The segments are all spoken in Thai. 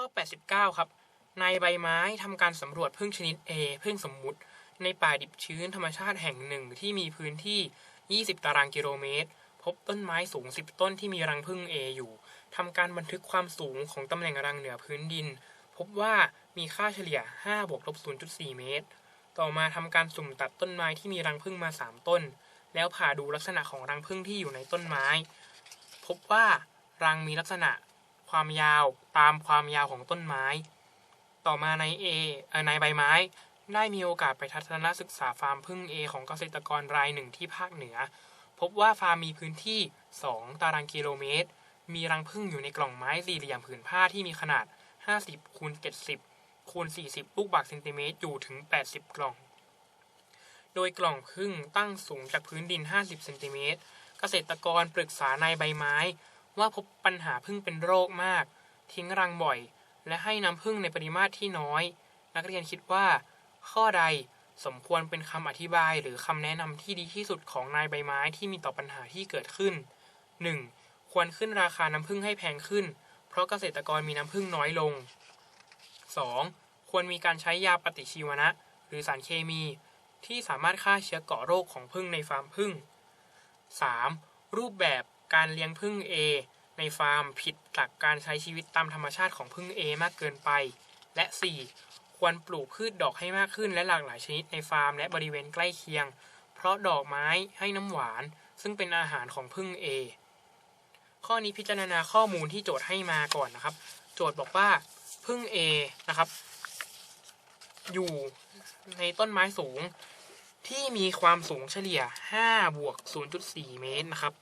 ข้อ 89 ครับ ในใบไม้ทำการสำรวจพึ่งชนิด A พึ่งสมมุติ ในป่าดิบชื้นธรรมชาติแห่งหนึ่งที่มีพื้นที่ 20 ตารางกิโลเมตร พบต้นไม้สูง 10 ต้นที่มีรังพึ่ง A อยู่ทำการบันทึกความสูงของตำแหน่งรังเหนือพื้นดิน พบว่ามีค่าเฉลี่ย 5 บวกลบ 0.4 เมตร ต่อมาทำการสุ่มตัดต้นไม้ที่มีรังผึ้งมา 3 ต้น แล้วผ่าดูลักษณะของรังผึ้งที่อยู่ในต้นไม้ พบว่ารังมีลักษณะ ความยาวตามความยาวของต้นไม้ ต่อมาในเอเอ่อนใบไม้ ได้มีโอกาสไปทัศนศึกษาฟาร์มพึ่งเอของเกษตรกรรายหนึ่งที่ภาคเหนือ พบว่าฟาร์มมีพื้นที่ 2 ตารางกิโลเมตร มีรังผึ้งอยู่ในกล่องไม้สี่เหลี่ยมผืนผ้าที่มีขนาด 50คูณ70คูณ40 ลูกบาศก์เซนติเมตรอยู่ถึง 80 กล่อง โดยกล่องผึ้งตั้งสูงจากพื้นดิน 50เซนติเมตรเกษตรกรปรึกษานายใบไม้ ว่าพบปัญหาผึ้งเป็นโรคมาก ทิ้งรังบ่อย และให้น้ำผึ้งในปริมาตรที่น้อย นักเรียนคิดว่า ข้อใดสมควรเป็นคำอธิบายหรือคำแนะนำที่ดีที่สุดของนายใบไม้ที่มีต่อปัญหาที่เกิดขึ้น 1. ควรขึ้นราคาน้ำผึ้งให้แพงขึ้น เพราะเกษตรกรมีน้ำผึ้งน้อยลง 2. ควรมีการใช้ยาปฏิชีวนะ หรือสารเคมี ที่สามารถฆ่าเชื้อกาะโรคของผึ้งในฟาร์มผึ้ง 3. รูปแบบ การเลี้ยงผึ้ง A ในฟาร์มผิดหลักการใช้ชีวิตตามธรรมชาติของผึ้ง A มากเกินไป และ 4. ควรปลูกพืชดอกให้มากขึ้นและหลากหลายชนิดในฟาร์มและบริเวณใกล้เคียง เพราะดอกไม้ให้น้ำหวาน ซึ่งเป็นอาหารของผึ้ง A ข้อนี้พิจารณาข้อมูลที่โจทย์ให้มาก่อนนะครับ โจทย์บอกว่าพึ่ง A นะครับ อยู่ในต้นไม้สูงที่มีความสูงเฉลี่ย 5 บวก 0.4 เมตรนะครับ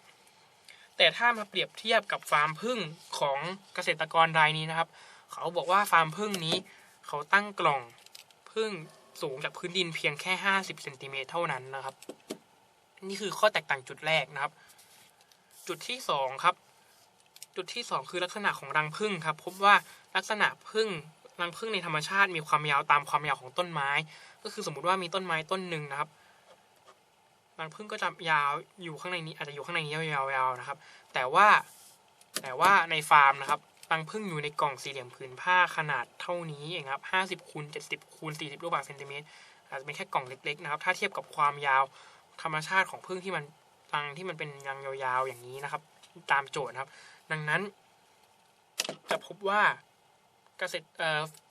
แต่ถ้ามาเปรียบเทียบกับฟาร์มพึ่งของเกษตรกรรายนี้นะครับ เขาบอกว่าฟาร์มพึ่งนี้ เขาตั้งกล่องพึ่งสูงจากพื้นดินเพียงแค่ 50เซนติเมตรเท่านั้นนะครับ นี่คือข้อแตกต่างจุดแรกนะครับ จุดที่สองครับ จุดที่สองคือลักษณะของรังผึ้งครับ พบว่าลักษณะผึ้งรังผึ้งในธรรมชาติมีความยาวตามความยาวของต้นไม้ ก็คือสมมติว่ามีต้นไม้ต้นหนึ่งนะครับ รังผึ้งก็จะยาวอยู่ข้างในนี้อาจจะอยู่ข้างในนี้ยาวๆนะครับ แต่ว่าแต่ว่าในฟาร์มนะครับรังผึ้งอยู่ในกล่องสี่เหลี่ยมผืนผ้าขนาดเท่านี้เองครับ50คูณ70คูณ40ลูกบาศก์เซนติเมตรอาจจะเป็นแค่กล่องเล็กๆนะครับ ถ้าเทียบกับความยาวธรรมชาติของผึ้งที่มันรังที่มันเป็นรังยาวๆอย่างนี้นะครับ ตามโจทย์นะครับ ดังนั้น จะพบว่าเกษตร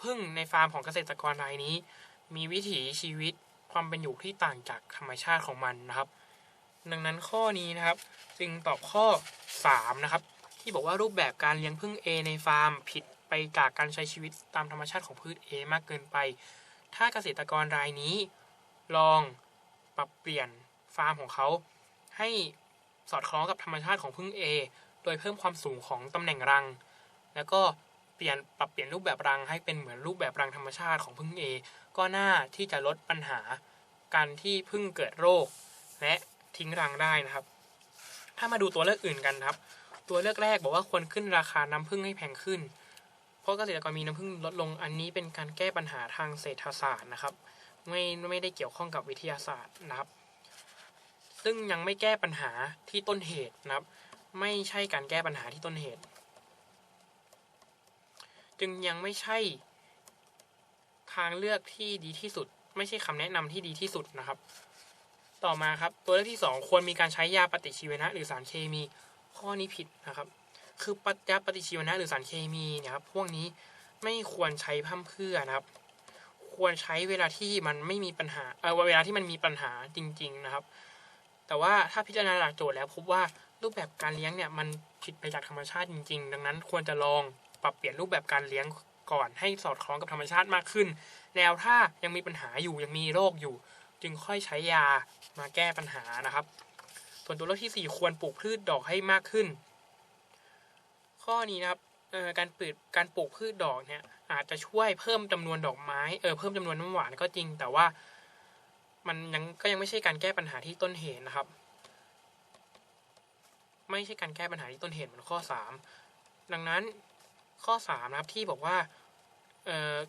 พึ่งในฟาร์มของเกษตรกรรายนี้ มีวิถีชีวิต ความเป็นอยู่ที่ต่างจากธรรมชาติของมันนะครับ ดังนั้นข้อนี้นะครับจึงตอบข้อ 3 นะครับ ที่บอกว่ารูปแบบการเลี้ยงพึ่ง A ในฟาร์ม ผิดไปจากการใช้ชีวิตตามธรรมชาติของพืช A มากเกินไป ถ้าเกษตรกรรายนี้ ลองปรับเปลี่ยนฟาร์มของเขาให้สอดคล้องกับธรรมชาติของพึ่ง A โดยเพิ่มความสูงของตำแหน่งรัง แล้วก็เปลี่ยนปรับเปลี่ยนรูปแบบรังให้เป็นเหมือนรูปแบบรังธรรมชาติของพึ่ง A ก็น่าที่จะลดปัญหาการที่พึ่งเกิดโรค และทิ้งรังได้นะครับ ถ้ามาดูตัวเลือกอื่นกันครับ ตัวเลือกแรกบอกว่าควรขึ้นราคาน้ำผึ้งให้แพงขึ้น เพราะเกษตรกรมีน้ำผึ้งลดลงอันนี้เป็นการแก้ปัญหาทางเศรษฐศาสตร์นะครับ ไม่ไม่ได้เกี่ยวข้องกับวิทยาศาสตร์นะครับ ซึ่งยังไม่แก้ปัญหาที่ต้นเหตุนะครับ ไม่ใช่การแก้ปัญหาที่ต้นเหตุ จึงยังไม่ใช่ ทางเลือกที่ดีที่สุด ไม่ใช่คำแนะนำที่ดีที่สุดนะครับ ต่อมาครับตัวเลือกที่ 2 ควรมีการใช้ยาปฏิชีวนะ หรือสารเคมีข้อนี้ผิดนะครับ คือปัยาปฏิชีวนะหรือสารเคมีเนี่ยครับพวกนี้ไม่ควรใช้พร่ำเพื่อนะครับ ควรใช้เวลาที่มันไม่มีปัญหาเออเวลาที่มันมีปัญหาจริง ๆนะครับ แต่ว่าถ้าพิจารณาหลักโจทย์แล้วพบว่ารูปแบบการเลี้ยงเนี่ยมันผิดไปจากธรรมชาติจริง ๆ ดังนั้นควรจะลองปรับเปลี่ยนรูปแบบการเลี้ยง ก่อนให้สอดคล้องกับธรรมชาติมากขึ้น แล้วถ้ายังมีปัญหาอยู่ยังมีโรคอยู่ จึงค่อยใช้ยามาแก้ปัญหานะครับ ส่วนตัวเลือกที่ 4 ควรปลูกพืชดอกให้มากขึ้น ข้อนี้นะครับการปลูกการปลูกพืชดอกเนี่ยอาจจะช่วยเพิ่มจำนวนดอกไม้เออเพิ่มจำนวนน้ำหวานก็จริง แต่ว่ามันยังก็ยังไม่ใช่การแก้ปัญหาที่ต้นเหตุนะครับ ไม่ใช่การแก้ปัญหาที่ต้นเหตุเหมือนข้อ 3 ดังนั้นข้อ3นะครับที่บอกว่า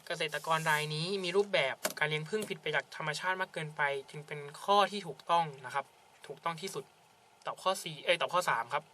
เกษตรกรรายนี้มีรูปแบบการเลี้ยงผึ้งผิดไปจากธรรมชาติมากเกินไป จึงเป็นข้อที่ถูกต้องนะครับ ถูกต้องที่สุด ตอบข้อ4เอ้ยตอบข้อ 3 ครับ